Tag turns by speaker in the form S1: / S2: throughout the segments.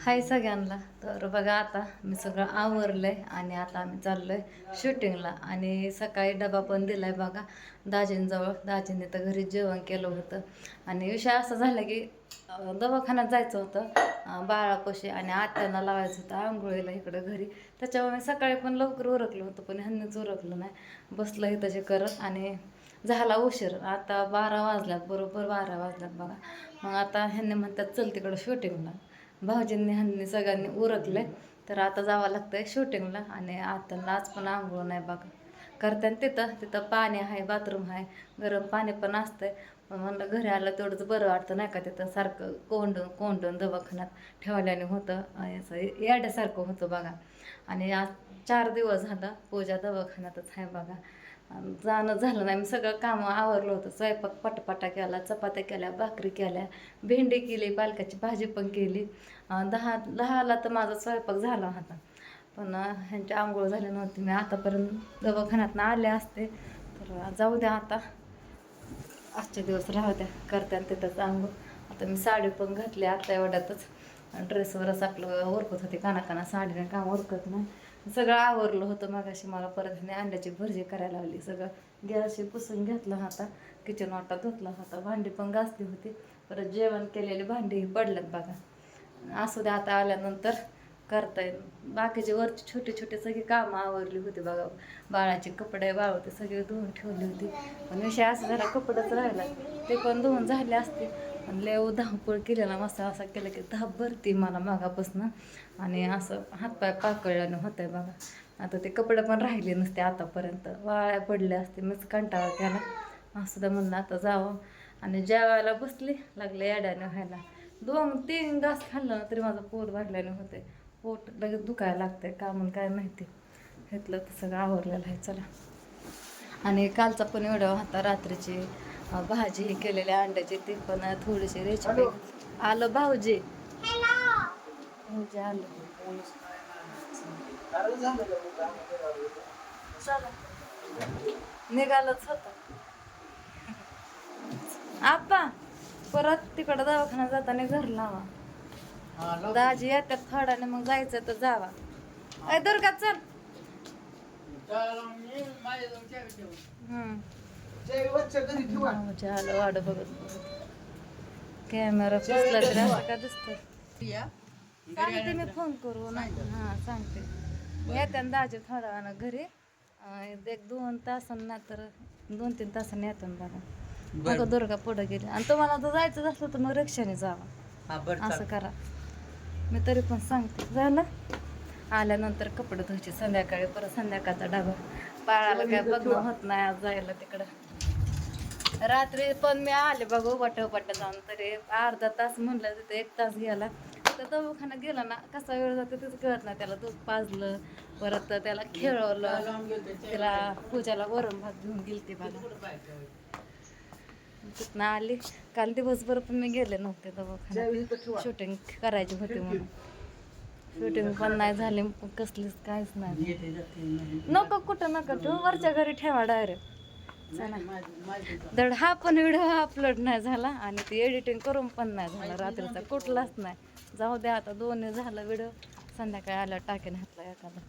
S1: हाय सगळ्यांना. तर बघा आता मी सगळं आवरलं आहे आणि आता आम्ही चाललो आहे शूटिंगला आणि सकाळी डबा पण दिला आहे बघा दाजींजवळ. दाजींनी तर घरी जेवण केलं होतं. आणि विषय असा झाला की दवाखान्यात जायचं होतं. अं, बाळापाशी आणि आत्यांना लावायचं होतं आंघोळीला इकडं घरी. त्याच्यामुळे मी सकाळी पण लवकर उरकलं होतं पण ह्यांनीच उरकलं नाही. बसलं इथं जे करत आणि झाला उशीर. आता बारा वाजल्यात बरोबर बारा वाजल्यात बघा. मग आता ह्यांनी म्हणतात चल तिकडं शूटिंगला भाऊजींनी ह्यांनी सगळ्यांनी उरकले तर आता जावं लागतं आहे शूटिंगला आणि आता आज पण आंघोळ नाही बघा. करताना तिथं तिथं पाणी आहे बाथरूम आहे गरम पाणी पण असतंय. पण म्हणलं घरी आलं तेवढंच बरं वाटतं नाही का तिथं सारखं कोंडून कोंडून दवाखान्यात ठेवल्याने होतं. असं याड्यासारखं होतं बघा. आणि आज चार दिवस झालं पूजा दवाखान्यातच आहे बघा. जाणं झालं नाही. मी सगळं कामं आवरलं होतं. स्वयंपाक पटपाटा केला चपात्या केल्या भाकरी केल्या भेंडी केली पालकाची भाजी पण केली. दहा दहाला तर माझा स्वयंपाक झाला होता. पण ह्यांची आंघोळ झाली नव्हती. मी आतापर्यंत दवाखान्यातनं आले असते. तर जाऊ द्या आता. आजचे दिवस राहू द्या. करत्यान तिथंच आंघोळ. आता मी साडी पण घातली आता एवढ्यातच. ड्रेसवरच आपलं ओरकत होते. कानाकाना साडीने काम ओरकत नाही. सगळं आवरलं होतं मगाशी. मला परत ह्याने अंड्याची भरजी करायला लावली. सगळं गॅसशी पुसून घेतला होता किचन वाटा धुतला होता. भांडी पण घासली होती. परत जेवण केलेली भांडी पडल्यात बघा. असू द्या आता आल्यानंतर करता बाकीचे वरचे छोटे छोटे सगळी कामं आवरली होती बघा. बाळाचे कपडे बाळ होते सगळे धुवून ठेवले होते. पण विषय असं जरा कपडेच राहिला. ते पण धुवून झाले असते. पण लय धावपळ केलेला मस्त असा केलं की धाप भरती मला मागापासनं. आणि असं हातपाय पाकळल्यानं होतंय बघा. आता ते कपडे पण राहिले नसते आतापर्यंत. वाळ्या पडले असते मीच कंटाळा केला. असं तर म्हणलं आता जावं. आणि जेवायला बसली लागले याड्याने व्हायला. दोन तीन घास खाल्लं ना तरी माझं पोट भरल्याने होते पोट लगेच दुखायला लागतंय का म्हणून काय माहिती. घेतलं तर सगळं आवरलेलं आहे चला. आणि कालचा पण व्हिडिओ होता रात्रीची भाजी ही केलेली अंड्याची ती पण थोडीशी रेसिपी आलं भाऊजी. भाऊजी आलं. चला. निघालच होतं. आप्पा परत तिकडं दवाखान्यात जाताना घर लावा. दाजी येतात थोड्याने मग जायचं तर जावा. अय दुर्गा चल. भाऊजी आलं वाड बघत बघत. कॅमेरा पुसला तरी असं का दिसत सांगते मी फोन करू ना. हा सांगते. येत्या दाजी थोड्या वेळानं घरी. एक दोन तासांना तर दोन तीन तासांनी येतात बघा. मग दुर्गा पुढे गेली. आणि तुम्हाला जर जायचं असलं तर मग रिक्षाने जावा. असं करा. मी तरी पण सांगते. झालं? आल्यानंतर कपडे धुवायचे संध्याकाळी परत संध्याकाळचा डबा बाळाला काय बघणं होत नाही आज जायला तिकडं. रात्री पण मी आले बघ बट जाऊन तरी. अर्धा तास म्हणलं तिथे एक तास गेला. तर दवाखाना गेला ना कसा वेळ जातो तेच कळत नाही. त्याला दूध पाजलं परत त्याला खेळवलं. त्याला पूजाला वरण भात घेऊन गेलते बघा तिथनं आली. काल दिवसभर पण मी गेले नव्हते दवाखान्यात. शूटिंग करायची होती म्हणून. शूटिंग पण नाही झाली कसलीच काहीच नाही. नको कुठं नका ठेवू वरच्या घरी ठेवा डायरेक्ट धड हा पण व्हिडिओ अपलोड नाही झाला आणि ती एडिटिंग करून पण नाही झाला रात्रीचा. कुठलाच नाही. जाऊ द्या आता दोन्ही झाला व्हिडिओ संध्याकाळी आल्यावर टाकेन हातला एखादा.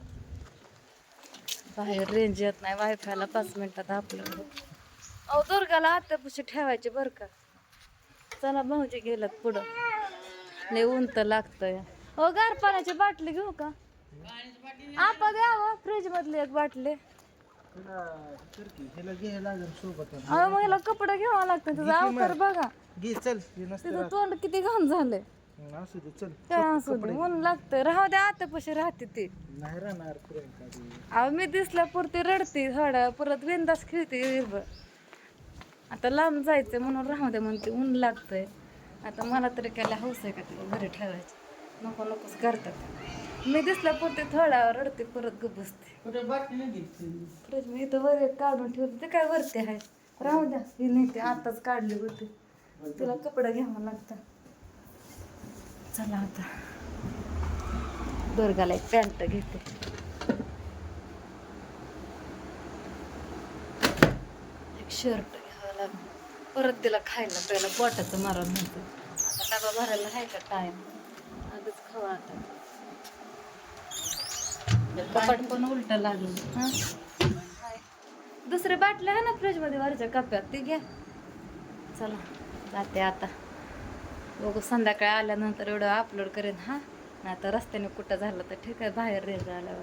S1: बाहेर रेंज येत नाही वायफायला पाच मिनिटात अपलोड अहो दुर्गाला आत्यापाशी ठेवायचे बरं का. चला भाऊजी गेलात पुढं. लय ऊन तर लागतंय. हो गार पाण्याची बाटली घेऊ का? आपा द्यावं फ्रीज मधली एक बाटली. अहो मग याला कपडे घ्यावा लागतं तुझा अवतार बघा.
S2: घे चल हे नसतं
S1: तिथं तोंड किती घाण झालंय.
S2: राहत. असू दे चल
S1: काय असू दे ऊन लागतंय. राहू द्या आत्यापाशी राहते ती.
S2: नाही राहणार प्रियंका ती.
S1: अहो मी दिसल्यापुरती रडते थोडा परत बिंदास खेळते विरभर आता लांब जायचं म्हणून राहू दे म्हणते ऊन लागतंय. आता मला तरी काय हौस आहे का तिला घरी ठेवायची? नको नकोच करतात मी दिसल्यापुरती थोडा वेळ रडते परत गप बसते. फ्रीज मी इथं वर काढून ठेवली ते काय वरती आहे? राहू द्या ही नाही ते आताच काढली होती. तिला कपडे घ्यावं लागतं. चला आता. दुर्गाला एक पॅन्ट घेते. एक शर्ट. आता परत तिला खायला पहिला पोटाचं मारा म्हणतो आता डबा भरायला आहे का टाइम आधीच खाऊ आता.
S3: कपाट पण उलट लागलं.
S1: दुसरे बाटले आहे ना फ्रीजमध्ये वरच्या कप्यात ते घ्या. चला जाते आता. बघू संध्याकाळी आल्यानंतर एवढं अपलोड करेन हां? नाही तर रस्त्याने कुठं झालं तर ठीक आहे बाहेर रेल्वे आल्यावर.